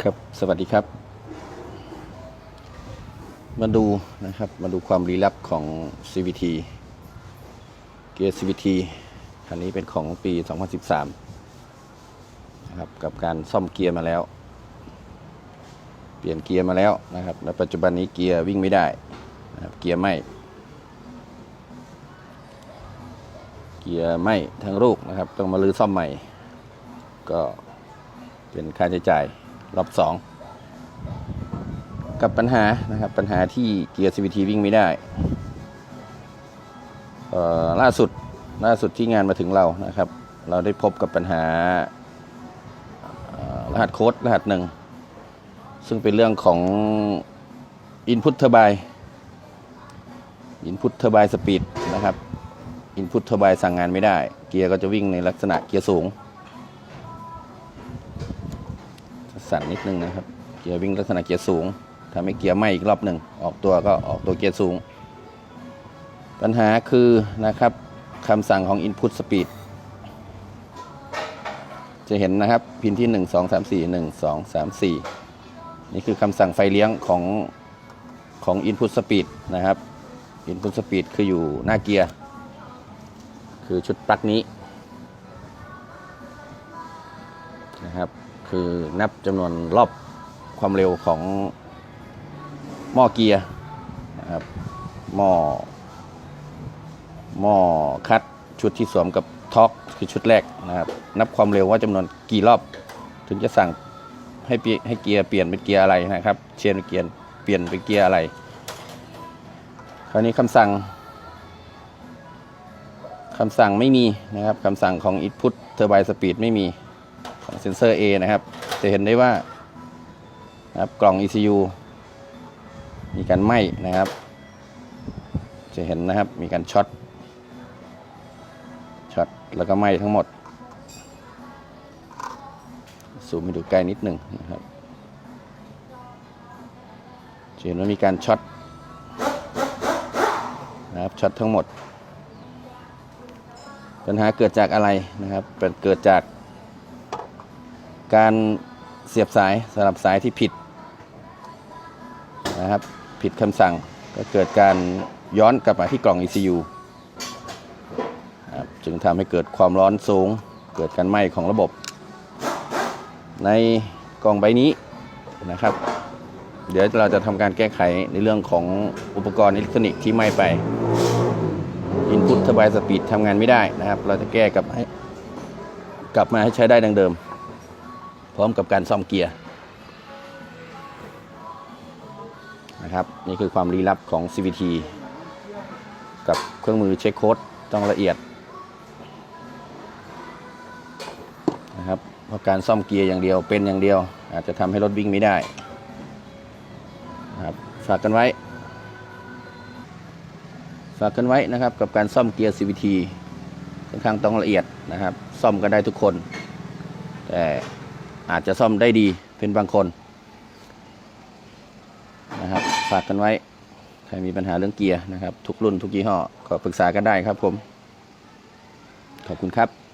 ครับ สวัสดีครับ มาดูนะครับ มาดูความลี้ลับของ CVT เกียร์ CVT คันนี้เป็นของปี 2013 นะครับ กับการซ่อมเกียร์มาแล้ว เปลี่ยนเกียร์มาแล้วนะครับ และปัจจุบันนี้เกียร์วิ่งไม่ได้นะครับเกียร์ไหม เกียร์ไหมทั้งลูกนะครับ ต้องมาลื้อซ่อมใหม่ ก็เป็นค่าใช้จ่ายรอบสองกับปัญหานะครับปัญหาที่เกียร์ CVT วิ่งไม่ได้ล่าสุดล่าสุดที่งานมาถึงเรานะครับ เราได้พบกับปัญหารหัสโค้ดรหัสหนึ่ง ซึ่งเป็นเรื่องของ Input Turbine Input Turbine Speed นะครับ Input Turbine สั่งงานไม่ได้ เกียร์ก็จะวิ่งในลักษณะเกียร์สูง สั่นนิดนึงนะครับ เกียร์วิ่งลักษณะเกียร์สูงทำให้เกียร์ไหม้อีกรอบหนึ่งออกตัวก็ออกตัวเกียร์สูง ปัญหาคือนะครับคำสั่งของ Input Speed จะเห็นนะครับพินที่ 1 2 3 4 1 2 3 4 นี่คือคำสั่งไฟเลี้ยงของของ Input Speed นะครับ Input Speed คืออยู่หน้าเกียร์ คือชุดปลั๊กนี้นะครับ คือนับจำนวนรอบความเร็วของหม้อเกียร์นะครับหม้อหม้อคัดชุดที่สวมกับท็อกคือชุดแรกนะครับ นับความเร็วว่าจำนวนกี่รอบ ถึงจะสั่งให้เปลี่ยนให้เกียร์เปลี่ยนเป็นเกียร์อะไรนะครับ เชนเป็นเกียร์เปลี่ยนเป็นเกียร์อะไร คราวนี้คำสั่ง คำสั่งไม่มีนะครับคำสั่งของ Input Turbine Speed ไม่มีของเซนเซอร์ A นะครับ จะเห็นได้ว่านะครับกล่อง ECU มีการไหม้นะครับ จะเห็นนะครับมีการช็อตช็อตแล้วก็ไหม้ทั้งหมดซูมให้ดูใกล้นิดหนึ่งนะครับจะเห็นว่ามีการช็อตนะครับช็อตทั้งหมด ปัญหาเกิดจากอะไรนะครับเป็นเกิดจาก การเสียบสายสลับสายที่ผิดนะครับ ผิดคำสั่งก็เกิดการย้อนกลับมาที่กล่อง ECU จึงทำให้เกิดความร้อนสูง เกิดการไหม้ของระบบ ในกล่องใบนี้นะครับ เดี๋ยวเราจะทำการแก้ไขในเรื่องของอุปกรณ์อิเล็กทรอนิกส์ที่ไหม้ไป Input Turbine Speed ทำงานไม่ได้นะครับ เราจะแก้กลับให้กลับมาให้ใช้ได้ดังเดิม พร้อมกับการซ่อมเกียร์นะครับ นี่คือความลี้ลับของ CVT กับเครื่องมือเช็คโค้ดต้องละเอียดนะครับเพราะการซ่อมเกียร์อย่างเดียวเป็นอย่างเดียว อาจจะทำให้รถวิ่งไม่ได้นะครับฝากกันไว้ ฝากกันไว้นะครับกับการซ่อมเกียร์ CVT ค่อนข้างต้องละเอียดนะครับ ซ่อมกันได้ทุกคน แต่อาจจะซ่อมได้ดีเป็นบางคนนะครับฝากกันไว้ ใครมีปัญหาเรื่องเกียร์นะครับ ทุกรุ่นทุกยี่ห้อก็ปรึกษากันได้ครับผม ขอบคุณครับ